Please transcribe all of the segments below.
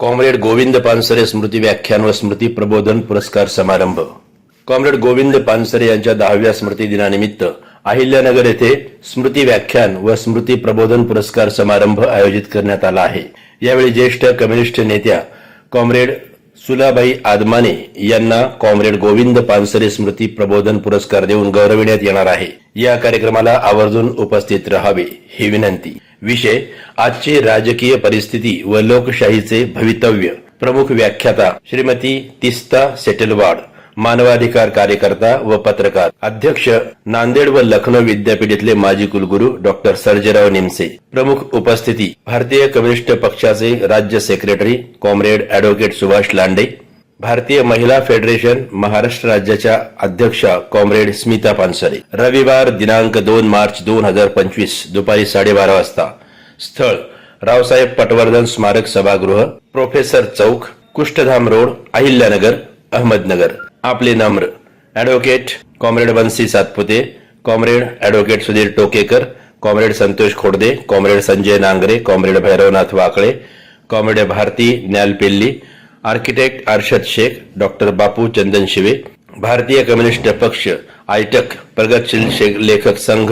Comrade Govind Pansare स्मृती व्याख्यान व स्मृती प्रबोधन पुरस्कार समारंभ. कॉम्रेड गोविंद पानसरे यांच्या दहाव्या स्मृती दिनानिमित्त अहिल्यानगर येथे स्मृती व्याख्यान व स्मृती प्रबोधन पुरस्कार समारंभ आयोजित करण्यात आला आहे. यावेळी ज्येष्ठ कम्युनिस्ट नेत्या कॉम्रेड सुलाबाई आदमाने यांना कॉम्रेड गोविंद पानसरे स्मृती प्रबोधन पुरस्कार देऊन गौरविण्यात येणार आहे. या कार्यक्रमाला आवर्जून उपस्थित राहावे ही विनंती. विषय आजची राजकीय परिस्थिती व लोकशाहीचे भवितव्य. प्रमुख व्याख्याता श्रीमती तिस्ता सेटलवाड. मानवाधिकार कार्यकर्ता व पत्रकार. अध्यक्ष नांदेड व लखनौ विद्यापीठातले माजी कुलगुरू डॉक्टर सर्जेराव निमसे. प्रमुख उपस्थिती भारतीय कम्युनिस्ट पक्षाचे राज्य secretary comrade advocate Subhash Lande Bharatiya Mahila federation Maharashtra राज्याच्या अध्यक्षा कॉम्रेड स्मिता पानसरे. रविवार दिनांक दोन मार्च दोन हजार पंचवीस दुपारी साडेबारा वाजता. स्थळ रावसाहेब पटवर्धन स्मारक सभागृह प्रोफेसर चौक कुष्ठधाम रोड अहिल्यानगर अहमदनगर. आपले नम्र advocate comrade Bansi Satpute comrade advocate Sudhir Tokekar comrade Santosh Khodade comrade Sanjay Nangare comrade Bhairavnath Wakale comrade Bharati Nyalapilli architect Arshad Shaikh doctor Bapu Chandan Shive Bharatiya communist पक्ष आयटक प्रगतशील लेखक संघ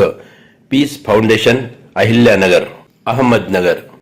peace foundation Ahilyanagar Ahmednagar.